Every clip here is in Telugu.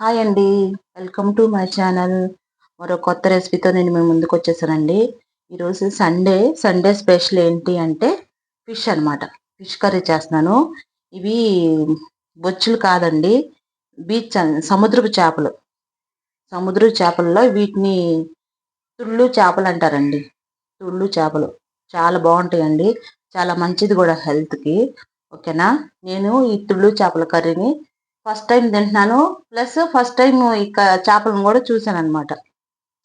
హాయ్ అండి. Welcome to my channel. మరో కొత్త రెసిపీతో నేను మీ ముందుకు వచ్చేసానండి. ఈరోజు సండే సండే స్పెషల్ ఏంటి అంటే ఫిష్ అనమాట ఫిష్ కర్రీ చేస్తున్నాను. ఇవి బొచ్చులు కాదండి. బీచ్ సముద్రపు చేపలు. సముద్ర చేపల్లో వీటిని తుళ్ళు చేపలు అంటారండి. తుళ్ళు చేపలు. చాలా బాగుంటాయండి. చాలా మంచిది కూడా హెల్త్కి. ఓకేనా? నేను ఈ తుళ్ళు చేపల కర్రీని ఫస్ట్ టైం తింటున్నాను. ప్లస్ ఫస్ట్ టైం ఇక చేపలను కూడా చూసాను అనమాట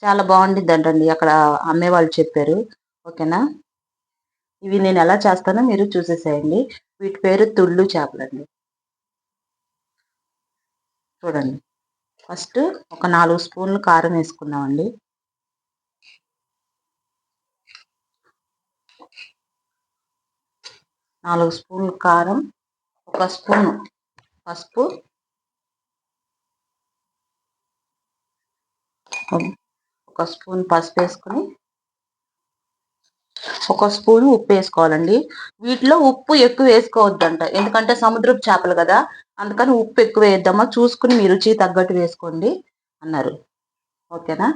చాలా బాగుండిద్ది అంటండి అక్కడ అమ్మే వాళ్ళు చెప్పారు. ఓకేనా? ఇవి నేను ఎలా చేస్తానో మీరు చూసేసేయండి. వీటి పేరు తుళ్ళు చేపలండి. చూడండి. ఫస్ట్ ఒక నాలుగు స్పూన్లు కారం వేసుకుందామండి. నాలుగు స్పూన్లు కారం ఒక స్పూను పసుపు ఒక స్పూన్ పసుపు వేసుకుని ఒక స్పూన్ ఉప్పు వేసుకోవాలండి. వీటిలో ఉప్పు ఎక్కువ వేసుకోవద్దంట. ఎందుకంటే సముద్రపు చేపలు కదా అందుకని ఉప్పు ఎక్కువ వేద్దామా చూసుకుని మీ రుచి తగ్గట్టు వేసుకోండి అన్నారు. ఓకేనా?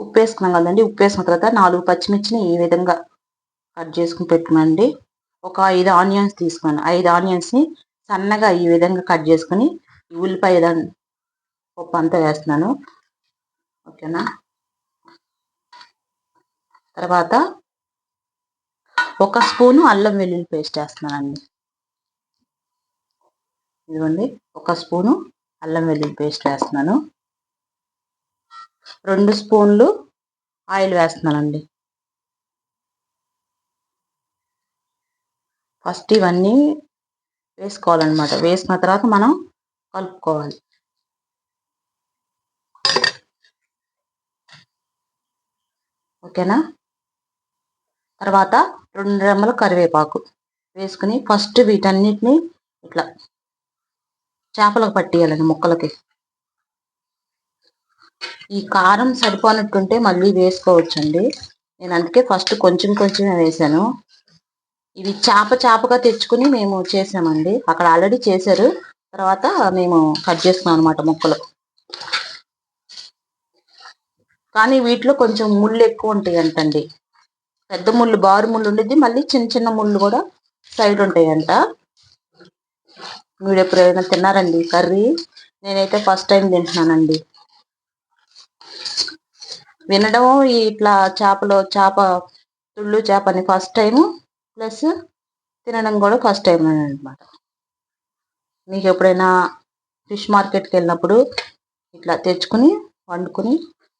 ఉప్పు వేసుకున్నాం కదండి. ఉప్పు వేసుకున్న తర్వాత నాలుగు పచ్చిమిర్చిని ఈ విధంగా కట్ చేసుకుని పెట్టుకున్నాండి ఒక ఐదు ఆనియన్స్ తీసుకున్నాను. ఐదు ఆనియన్స్ని సన్నగా ఈ విధంగా కట్ చేసుకుని ఉల్లిపాయ పప్పు అంతా వేస్తున్నాను. ఓకేనా? తర్వాత ఒక స్పూను అల్లం వెల్లుల్లి పేస్ట్ వేస్తున్నానండి. ఇదిగోండి ఒక స్పూను అల్లం వెల్లుల్లి పేస్ట్ వేస్తున్నాను. రెండు స్పూన్లు ఆయిల్ వేస్తున్నానండి. ఫస్ట్ ఇవన్నీ వేసుకోవాలన్నమాట. వేసుకున్న తర్వాత మనం కలుపుకోవాలి. ఓకేనా? తర్వాత రెండు రెమ్మల కరివేపాకు వేసుకుని ఫస్ట్ వీటన్నిటిని ఇట్లా చేపలకు పట్టియాలండి ముక్కలకి. ఈ కారం సరిపోనట్టుంటే మళ్ళీ వేసుకోవచ్చండి. నేను అందుకే ఫస్ట్ కొంచెం కొంచెం వేసాను. ఇది చేప చేపగా తెచ్చుకుని మేము చేసామండి. అక్కడ ఆల్రెడీ చేశారు. తర్వాత మేము కట్ చేసుకున్నాం అనమాట ముక్కలు. కానీ వీటిలో కొంచెం ముళ్ళు ఎక్కువ ఉంటాయి అంటండి పెద్ద ముళ్ళు బారు ముళ్ళు ఉండేది మళ్ళీ చిన్న చిన్న ముళ్ళు కూడా సైడ్ ఉంటాయంట. మీరు ఎప్పుడైనా తిన్నారండి కర్రీ? నేనైతే ఫస్ట్ టైం తింటున్నానండి. వినడం ఇట్లా చేపలు చేప తుళ్ళు చేపని ఫస్ట్ టైం ప్లస్ తినడం కూడా ఫస్ట్ టైం అనమాట మీకు ఎప్పుడైనా ఫిష్ మార్కెట్కి వెళ్ళినప్పుడు ఇట్లా తెచ్చుకుని వండుకొని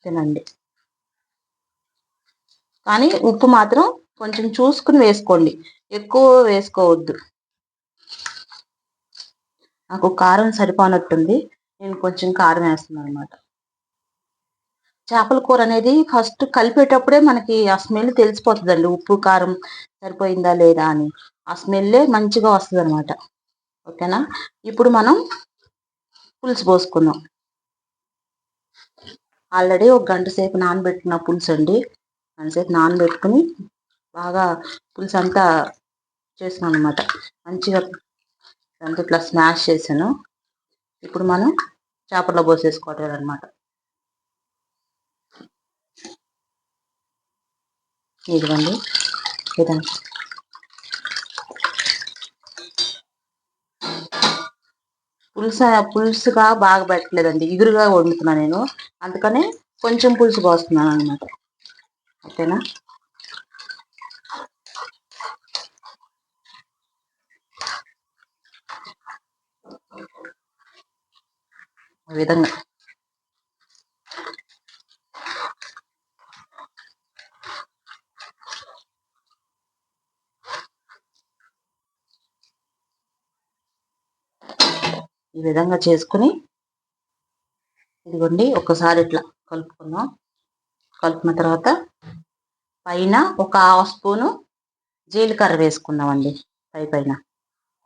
తినండి. కానీ ఉప్పు మాత్రం కొంచెం చూసుకుని వేసుకోండి. ఎక్కువ వేసుకోవద్దు. నాకు కారం సరిపోనట్టుంది. నేను కొంచెం కారం వేస్తున్నాను అనమాట చేపల కూర అనేది ఫస్ట్ కలిపేటప్పుడే మనకి ఆ స్మెల్ తెలిసిపోతుందండి. ఉప్పు కారం సరిపోయిందా లేదా అని. ఆ స్మెల్లే మంచిగా వస్తుంది అనమాట ఓకేనా? ఇప్పుడు మనం పులుసు పోసుకుందాం. ఆల్రెడీ ఒక గంట సేపు నానబెట్టిన పులుసు అండి. గంట సేపు నానబెట్టుకుని బాగా పులుసు అంతా చేసినాను అనమాట మంచిగా దాంతో ఇట్లా స్మాష్ చేశాను. ఇప్పుడు మనం చేపల్లో పోసేసుకోవటం అనమాట ఇదిగోండి. ఇదండి పులుసు పులుసుగా బాగా పెట్టలేదండి. ఇగురుగా వండుతున్నా నేను. అందుకనే కొంచెం పులుసు పోస్తున్నాను అనమాట ఓకేనా? విధంగా. ఈ విధంగా చేసుకుని ఇదిగోండి ఒకసారి ఇట్లా కలుపుకుందాం. కలుపుకున్న తర్వాత పైన ఒక హాఫ్ స్పూను జీలకర్ర వేసుకుందామండి పై పైన.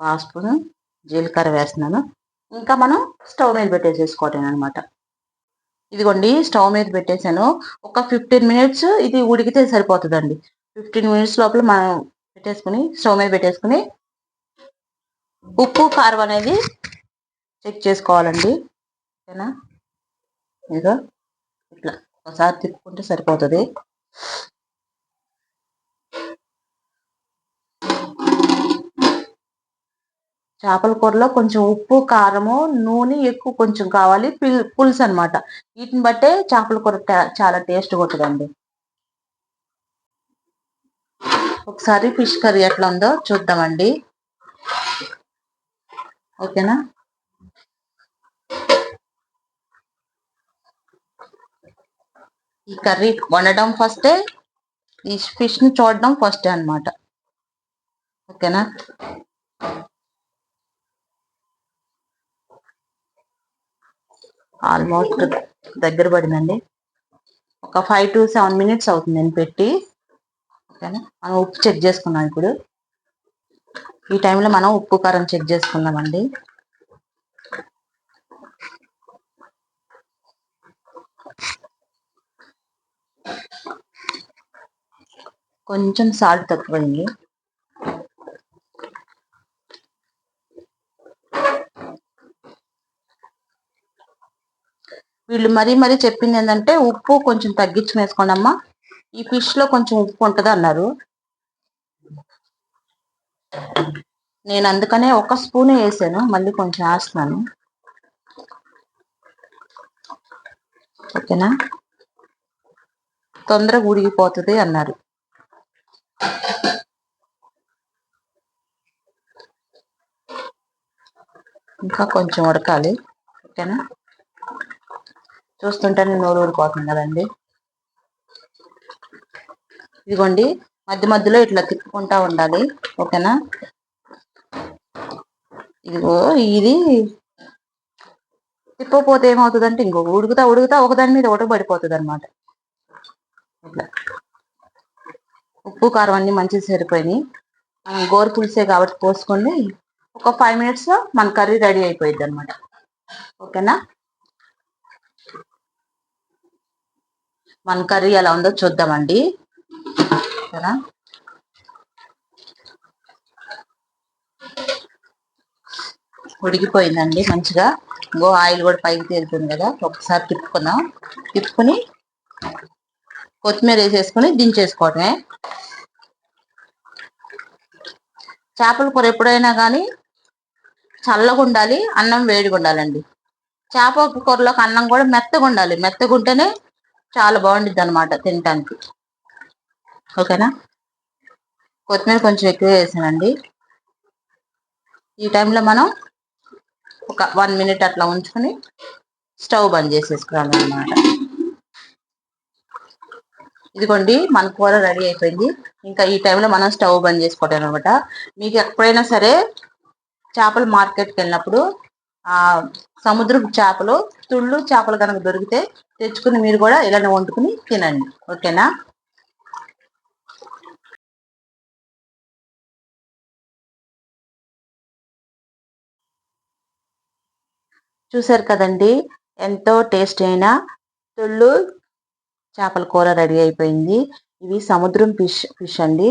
హాఫ్ స్పూను జీలకర్ర వేస్తున్నాను. ఇంకా మనం స్టవ్ మీద పెట్టేసేసుకోవటం అనమాట ఇదిగోండి స్టవ్ మీద పెట్టేశాను ఒక ఫిఫ్టీన్ మినిట్స్ ఇది ఉడికితే సరిపోతుందండి. ఫిఫ్టీన్ మినిట్స్ లోపల మనం పెట్టేసుకుని స్టవ్ మీద పెట్టేసుకుని ఉప్పు కారం అనేది చెక్ చేసుకోవాలండి. ఓకేనా? ఇదో ఇట్లా ఒకసారి తిప్పుకుంటే సరిపోతుంది. చేపల కూరలో కొంచెం ఉప్పు కారము నూనె ఎక్కువ కొంచెం కావాలి. పులుసు అనమాట వీటిని బట్టే చేపల కూర చాలా టేస్ట్ కొట్టదండి. ఒకసారి ఫిష్ కర్రీ ఎట్లా ఉందో చూద్దామండి. ఓకేనా? ఈ కర్రీ వండడం ఫస్టే ఈ ఫిష్ని చూడడం ఫస్టే అనమాట ఓకేనా? ఆల్మోస్ట్ దగ్గర పడిందండి. ఒక ఫైవ్ టు సెవెన్ మినిట్స్ అవుతుంది నేను పెట్టి. ఓకేనా? మనం ఉప్పు చెక్ చేసుకున్నాం ఇప్పుడు. ఈ టైంలో మనం ఉప్పు కారం చెక్ చేసుకున్నామండి కొంచెం సాల్ట్ తక్కువైంది వీళ్ళు మరీ మరీ చెప్పింది ఏంటంటే ఉప్పు కొంచెం తగ్గించుకుని వేసుకోండి అమ్మా ఈ ఫిష్లో కొంచెం ఉప్పు ఉంటుంది అన్నారు. నేను అందుకనే ఒక స్పూనే వేసాను మళ్ళీ కొంచెం వేస్తున్నాను. ఓకేనా? తొందరగా ఉడిగిపోతుంది అన్నారు. ఇంకా కొంచెం ఉడకాలి ఓకేనా? చూస్తుంటేనే నోరు ఊడిపోతుంది కదండి. ఇదిగోండి మధ్య మధ్యలో ఇట్లా తిప్పుకుంటా ఉండాలి ఓకేనా? ఇదిగో ఇది తిప్పపోతే ఏమవుతుందంటే ఇంకో ఉడుకుతా ఉడుకుతా ఒకదాని మీద ఒకటి పడిపోతుంది అనమాట ఇట్లా. ఉప్పు కారం అన్ని మంచిగా సరిపోయినాయి. గోరు పులిసే కాబట్టి పోసుకోండి ఒక ఫైవ్ మినిట్స్లో మన కర్రీ రెడీ అయిపోయింది అనమాట ఓకేనా? మన కర్రీ ఎలా ఉందో చూద్దామండి. ఓకేనా? ఉడికిపోయిందండి మంచిగా. ఇంకో ఆయిల్ కూడా పైకి తేలుతుంది కదా ఒకసారి తిప్పుకుందాం. తిప్పుకొని కొత్తిమీర వేసేసుకొని దించేసుకోవటమే. చేపల కూర ఎప్పుడైనా కానీ చల్లగా ఉండాలి అన్నం వేడిగా ఉండాలండి చేప కూరలోకి అన్నం కూడా మెత్తగా ఉండాలి మెత్తగా ఉంటేనే చాలా బాగుండిద్ది అనమాట తినటానికి. ఓకేనా? కొత్తిమీర కొంచెం ఎక్కువ వేసానండి. ఈ టైంలో మనం ఒక వన్ మినిట్ అట్లా ఉంచుకొని స్టవ్ బంద్ చేసేసుకోవాలి అనమాట ఇదిగోండి మన కూర రెడీ అయిపోయింది. ఇంకా ఈ టైంలో మనం స్టవ్ బంద్ చేసుకోవటం అనమాట మీకు ఎప్పుడైనా సరే చేపలు మార్కెట్కి వెళ్ళినప్పుడు ఆ సముద్రపు చేపలు తుళ్ళు చేపలు కనుక దొరికితే తెచ్చుకుని మీరు కూడా ఇలానే వండుకుని తినండి. ఓకేనా? చూసారు కదండి ఎంతో టేస్ట్ అయిన తుళ్ళు చేపల కూర రెడీ అయిపోయింది. ఇవి సముద్రం ఫిష్ ఫిష్ అండి.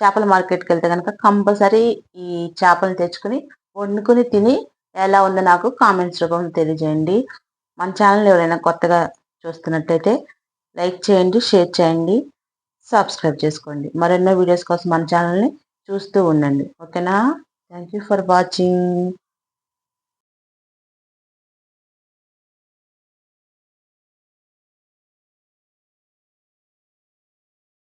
చేపల మార్కెట్కి వెళ్తే కనుక కంపల్సరీ ఈ చేపలు తెచ్చుకుని వండుకుని తిని ఎలా ఉందో నాకు కామెంట్స్ రూపంలో తెలియజేయండి. మన ఛానల్ ఎవరైనా కొత్తగా చూస్తున్నట్టయితే లైక్ చేయండి షేర్ చేయండి సబ్స్క్రైబ్ చేసుకోండి. మరెన్నో వీడియోస్ కోసం మన ఛానల్ని చూస్తూ ఉండండి. ఓకేనా? Thank you for watching